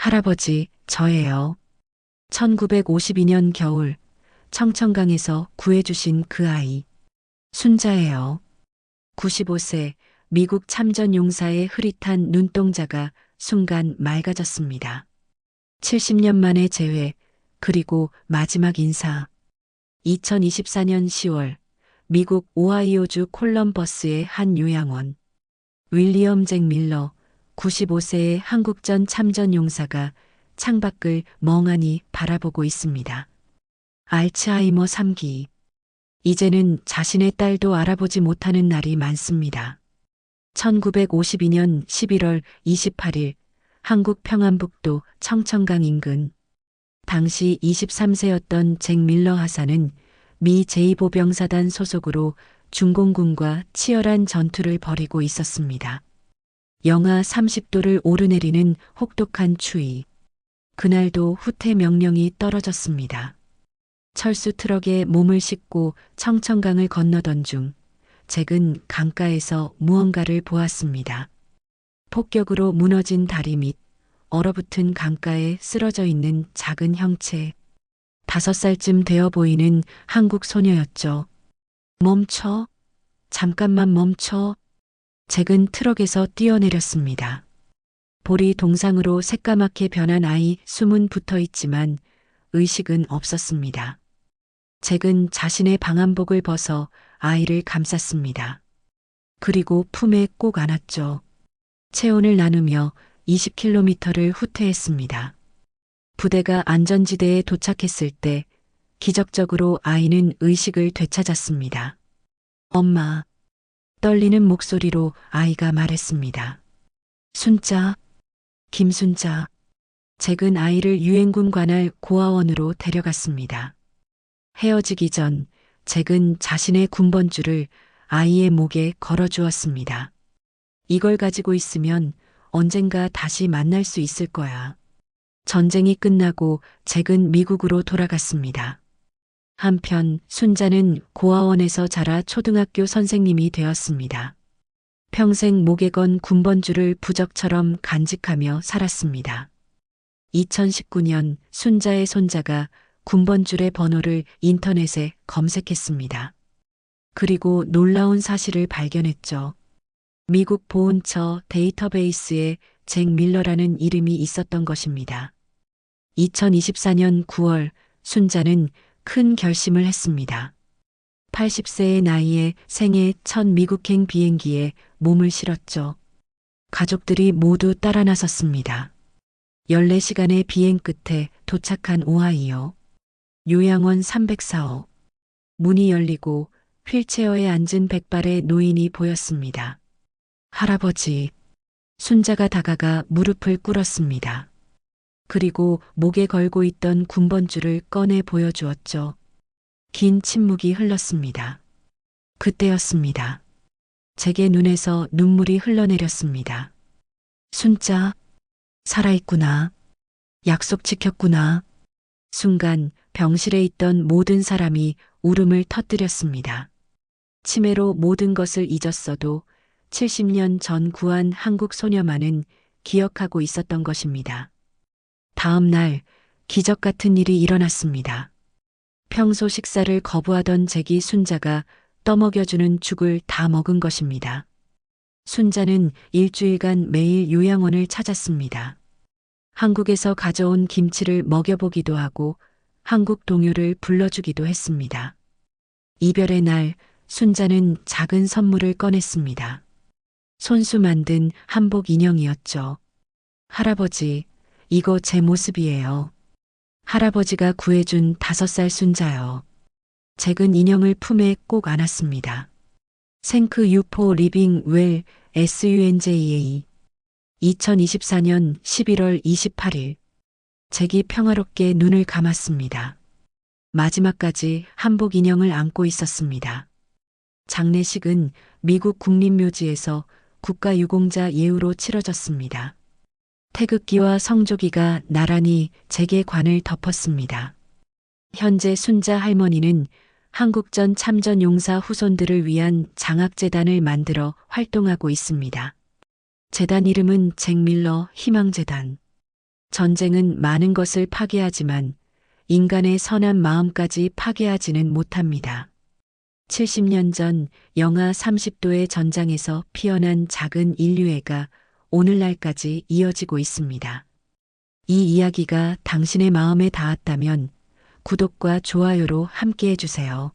할아버지, 저예요. 1952년 겨울 청천강에서 구해주신 그 아이. 순자예요. 95세 미국 참전 용사의 흐릿한 눈동자가 순간 맑아졌습니다. 70년 만에 재회, 그리고 마지막 인사. 2024년 10월 미국 오하이오주 콜럼버스의 한 요양원. 윌리엄 잭 밀러 95세의 한국전 참전 용사가 창밖을 멍하니 바라보고 있습니다. 알츠하이머 3기. 이제는 자신의 딸도 알아보지 못하는 날이 많습니다. 1952년 11월 28일 한국 평안북도 청천강 인근 당시 23세였던 잭 밀러 하사는 미 제2보병사단 소속으로 중공군과 치열한 전투를 벌이고 있었습니다. 영하 30도를 오르내리는 혹독한 추위. 그날도 후퇴 명령이 떨어졌습니다. 철수 트럭에 몸을 싣고 청천강을 건너던 중 잭은 강가에서 무언가를 보았습니다. 폭격으로 무너진 다리 밑 얼어붙은 강가에 쓰러져 있는 작은 형체. 다섯 살쯤 되어 보이는 한국 소녀였죠. 멈춰. 잠깐만 멈춰. 잭은 트럭에서 뛰어내렸습니다. 볼이 동상으로 새까맣게 변한 아이 숨은 붙어 있지만 의식은 없었습니다. 잭은 자신의 방한복을 벗어 아이를 감쌌습니다. 그리고 품에 꼭 안았죠. 체온을 나누며 20km를 후퇴했습니다. 부대가 안전지대에 도착했을 때 기적적으로 아이는 의식을 되찾았습니다. 엄마. 떨리는 목소리로 아이가 말했습니다. 순자. 김순자. 잭은 아이를 유엔군 관할 고아원으로 데려갔습니다. 헤어지기 전 잭은 자신의 군번줄을 아이의 목에 걸어주었습니다. 이걸 가지고 있으면 언젠가 다시 만날 수 있을 거야. 전쟁이 끝나고 잭은 미국으로 돌아갔습니다. 한편 순자는 고아원에서 자라 초등학교 선생님이 되었습니다. 평생 목에 건 군번줄을 부적처럼 간직하며 살았습니다. 2019년 순자의 손자가 군번줄의 번호를 인터넷에 검색했습니다. 그리고 놀라운 사실을 발견했죠. 미국 보훈처 데이터베이스에 잭 밀러라는 이름이 있었던 것입니다. 2024년 9월 순자는 큰 결심을 했습니다. 80세의 나이에 생애 첫 미국행 비행기에 몸을 실었죠. 가족들이 모두 따라 나섰습니다. 14시간의 비행 끝에 도착한 오하이오. 요양원 304호. 문이 열리고 휠체어에 앉은 백발의 노인이 보였습니다. 할아버지. 순자가 다가가 무릎을 꿇었습니다. 그리고 목에 걸고 있던 군번줄을 꺼내 보여주었죠. 긴 침묵이 흘렀습니다. 그때였습니다. 제게 눈에서 눈물이 흘러내렸습니다. 순자, 살아있구나. 약속 지켰구나. 순간 병실에 있던 모든 사람이 울음을 터뜨렸습니다. 치매로 모든 것을 잊었어도 70년 전 구한 한국 소녀만은 기억하고 있었던 것입니다. 다음 날 기적 같은 일이 일어났습니다. 평소 식사를 거부하던 잭이 순자가 떠먹여주는 죽을 다 먹은 것입니다. 순자는 일주일간 매일 요양원을 찾았습니다. 한국에서 가져온 김치를 먹여보기도 하고 한국 동요를 불러주기도 했습니다. 이별의 날 순자는 작은 선물을 꺼냈습니다. 손수 만든 한복 인형이었죠. 할아버지, 이거 제 모습이에요. 할아버지가 구해준 다섯 살 순자요. 잭은 인형을 품에 꼭 안았습니다. 생크 유포 리빙 웰 SUNJA 2024년 11월 28일 잭이 평화롭게 눈을 감았습니다. 마지막까지 한복 인형을 안고 있었습니다. 장례식은 미국 국립묘지에서 국가유공자 예우로 치러졌습니다. 태극기와 성조기가 나란히 잭의 관을 덮었습니다. 현재 순자 할머니는 한국전 참전 용사 후손들을 위한 장학재단을 만들어 활동하고 있습니다. 재단 이름은 잭 밀러 희망재단. 전쟁은 많은 것을 파괴하지만 인간의 선한 마음까지 파괴하지는 못합니다. 70년 전 영하 30도의 전장에서 피어난 작은 인류애가 오늘날까지 이어지고 있습니다. 이 이야기가 당신의 마음에 닿았다면 구독과 좋아요로 함께 해주세요.